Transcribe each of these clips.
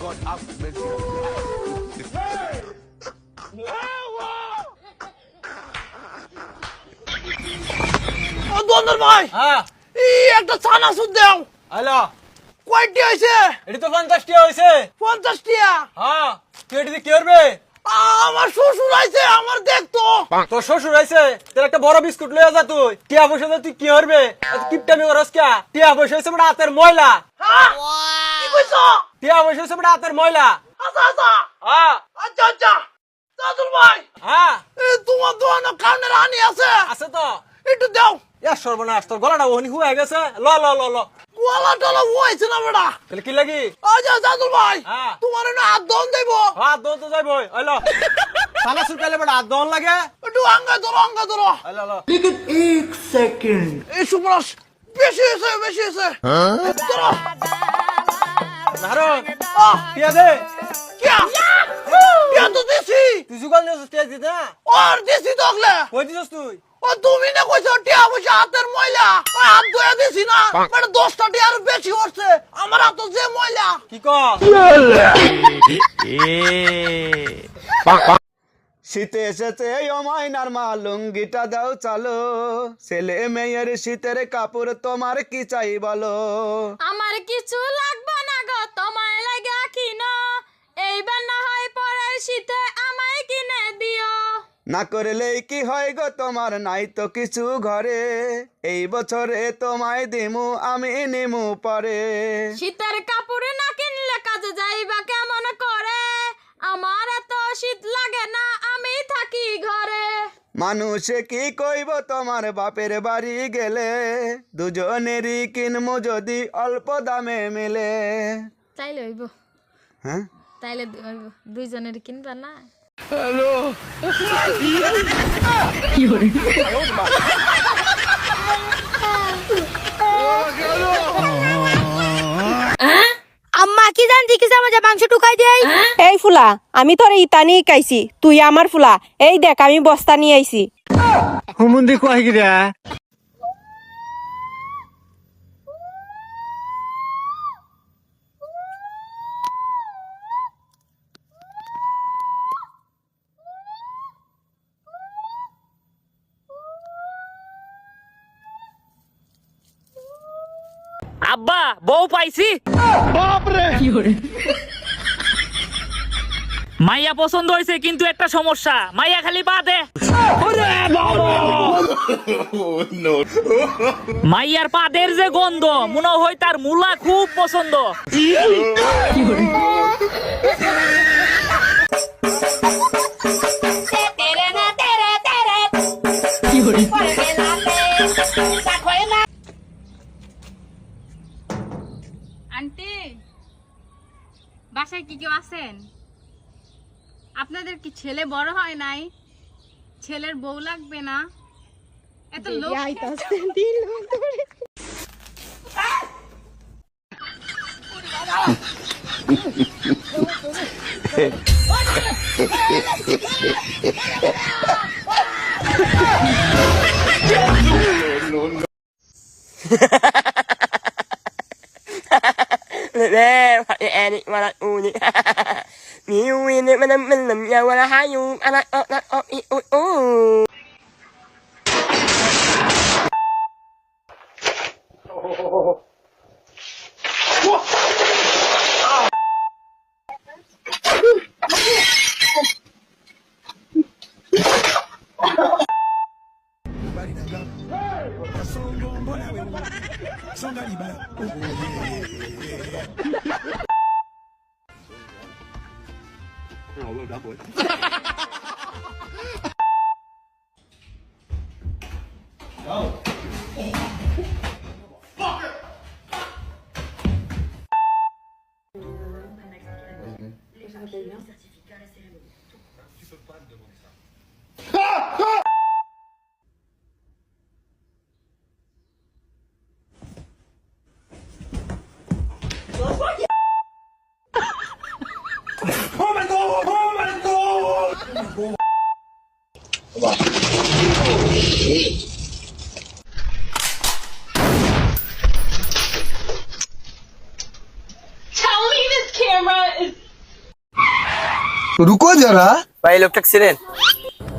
God have mercy. ও দন্দর ভাই! হ্যাঁ। এই একটা ছানা সুদ দাও। হ্যালো। কয়টি হয়েছে এটি তো পঞ্চাশ টিয়া হয়েছে পঞ্চাশ টিয়া হ্যাঁ তুই এটি দিয়ে কি করবে আমার শ্বশুর আইছে আমার তোর শ্বশুর আইছে তোর একটা বড় বিস্কুট লয়ে যা তুই। টিয়া পয়সা তুই কি করবে কিপটামি করস কে? টিয়া পয়সা হয়েছে বড় হাতের ময়লা। হ্যাঁ? কি কইছো? টিয়া পয়সা হয়েছে বড় হাতের ময়লা। আচ্ছা আচ্ছা। হ্যাঁ। আচ্ছা আচ্ছা। দাদুল ভাই। হ্যাঁ। এ, তোমার দোকানে কানের হানি আছে। আছে তো। একটু দাও। এ সর্বনাশ তোর গলাটা ওহনি হয়ে গেছে। ল ল ল ল। গোলা টলা হয়েছে না বেটা। তাহলে কি লাগি? আচ্ছা দাদুল ভাই হ্যাঁ। তোমার হাত দন দেব হাত দোন তো যাইব ওই ল। সালা সুরকালে বড় হাত দোন লাগে। একটু আঙ্গা ধরো আঙ্গা ধরো। ওই ল ল এই সুপ্রাস বেশি হয়েছে বেশি হয়েছে। ধরো। নারন আহ, টিয়া দে। কিয়া কিয়া তো দিছি। তুই যুগাল নিয়ে টিয়া দিতে না আর দিছি তকলে কই দিছস তুই? ও তুমি না কইছো টিয়া পয়সা হাতের ময়লা। ওই হাত ধুয়ে দিছি না। মানে দশটা টিয়া বেশি হচ্ছে আমার হাত যে ময়লা। কি কর শীতে এসেছে ও মাইনার মা লুঙ্গিটা দাও চালো। ছেলে মেয়ের শীতের কাপড় তোমার কি চাই বলো? আমার কিছু লাগবে না গো তোমায় লাগা কিনো। এইবার না হয় পরের শীতে আমায় কিনে দিও। না করলেই কি হয় গো তোমার নাই তো কিছু ঘরে। এই বছরে তোমায় দিমু আমি নিমু পরে। শীতের কাপড় না কিনলে কাজে যাইবা কেমন করে? আমার এত শীত লাগে না থাকি ঘরে? মানুষে কি কইব তোমার বাপের বাড়ি গেলে? দুজনেরই কিনমু যদি অল্প দামে মিলে। তাইলে হইব। হ্যাঁ? তাইলে হইব। দুইজনের কিনবা না? আম্মা কি জানতি কি আমার মাংস টুকাই দেই এই ফুলা আমি তোর ইতানি কাইছি তুই আমার ফুলা। এই দেখ আমি বস্তা নিয়ে আইছি। হুমুন্দি কয় গিরা আব্বা বউ পাইছি। মাইয়া পছন্দ হয়েছে কিন্তু একটা সমস্যা। মাইয়া খালি পা বাদে মাইয়ার পাদের যে গন্ধ মনে হয় তার মূলা খুব পছন্দ। আছেন আপনাদের কি ছেলে বড় হয় নাই? ছেলের বউ লাগবে না? এত লোক لا يعني ولا أوني ميوين من من لم يا ولا حيوم أنا أو أو أو أو Oh. မှဒီပါပုဂ္ဂိုလ်ကြီးဟောလို့တော့ Oh my god! Oh my god! Oh my god! Oh shit! Tell me this camera is. রুকো যারা ভাই লোকটা ছিলেন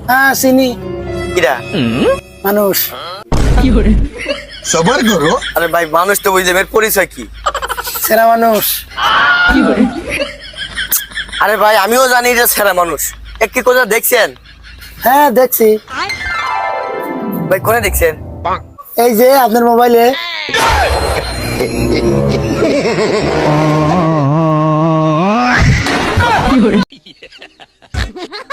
হ্যাঁ চিনি কিরা মানুষ কি করে সবার করো আরে ভাই মানুষ তো বুঝে পরিচয় কি সেরা মানুষ কি করে আরে ভাই আমিও জানি যে সেরা মানুষ। একটি কোথা দেখছেন? হ্যাঁ দেখছি। ভাই কোনে দেখছেন? এই যে আপনার মোবাইলে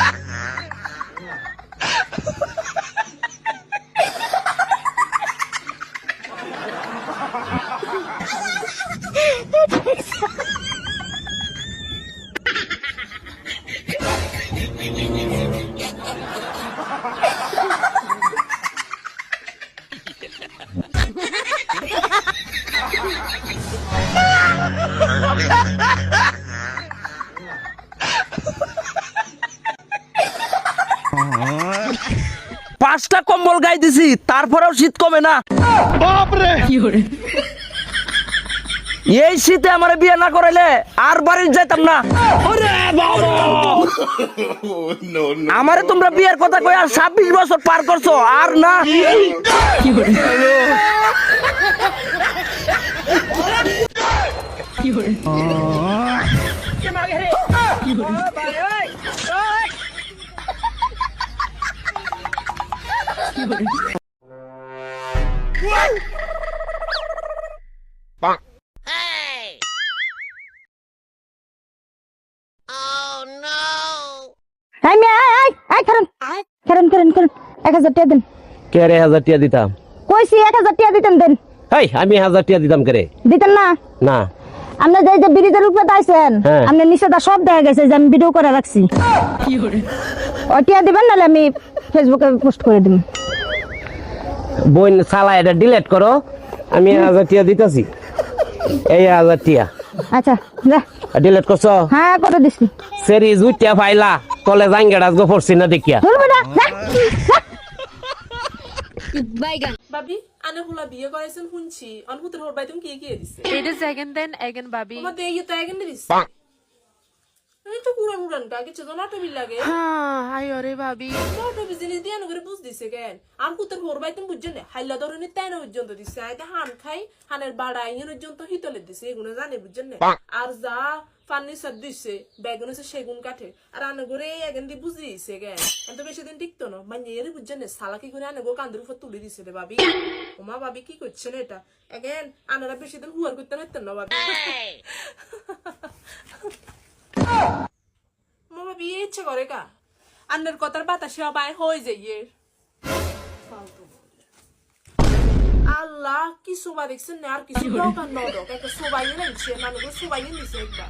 পাঁচটা কম্বল গাই দিছি তারপরেও শীত কমে না। এই শীতে আমার বিয়ে না করাইলে আর বাড়ির যাইতাম না। আমারে তোমরা বিয়ের কথা কই আর ছাব্বিশ বছর পার করছ আর না। এই এক হাজার টাকা দেন কে রে হাজার টিয়া দিতাম? কইছি এক হাজার টাকা দিতেন দেন হেই আমি হাজার টিয়া দিতাম দিতেন না? না। আপনি যে যে ব্রিজের উপরে দাইছেন। আপনি নিষেধা সব দেখা গেছে যে আমি ভিডিও করে রাখছি। ওই টিয়া দিবেন নাহলে আমি ফেসবুকে পোস্ট করে দিব বই সালা এটা ডিলেট করো। আমি হাজার টিয়া দিতেছি। এই হাজার টিয়া। আচ্ছা যা। ডিলেট করছ? হ্যাঁ করে দিছি? সেরি জুইটিয়া ফাইলা তলে জাঙ্গেড়াস গো পড়ছি না দেখিয়া। ধরবে না। বাবি আনে হুলা বিয়ে করাইছেন শুনছি। অনহুতের হোর বাই তুমি কি কি দিছে? এটা সেকেন্ড দেন এগেন ভাবি আমার দিয়ে তো একদিন দিছে। কুরান উড়ান কা কিছু তো নাটবি লাগে। হাই ওরে ভাবি। নাটবি জিনিস দিয়ে নগরে বুঝ দিছে কেন? আম কুতের হোর বাই তুমি বুঝছেন না? হাইলা ধরনি তাই না পর্যন্ত দিছে। আইতে হান খাই হানের বাড়া ইয়ে পর্যন্ত হিতলে দিছে এগুলো জানে বুঝছেন না? আর যা ফার্নিচার দিছে বেগুন হচ্ছে সেগুন কাঠে আর আনে করে এগেন দিয়ে বুঝি দিছে কেন? এত বেশি দিন টিকতো না। মানে এর বুঝছেন না সালাকি করে আনে গো কান্দের উপর তুলে দিছে রে ভাবি। ওমা ভাবি কি করছেন এটা? এগেন আনারা বেশি দিন হুয়ার করতে না বিয়ে ইচ্ছে করে কা আন্নার কথার বাতাসে অবায় হয়ে যাইয়ে আল্লাহ কি শোভা দেখছেন না? আর কিছু সবাই নদক একটা নিচ্ছে মানুষ শোভাই নিচ্ছে একবার।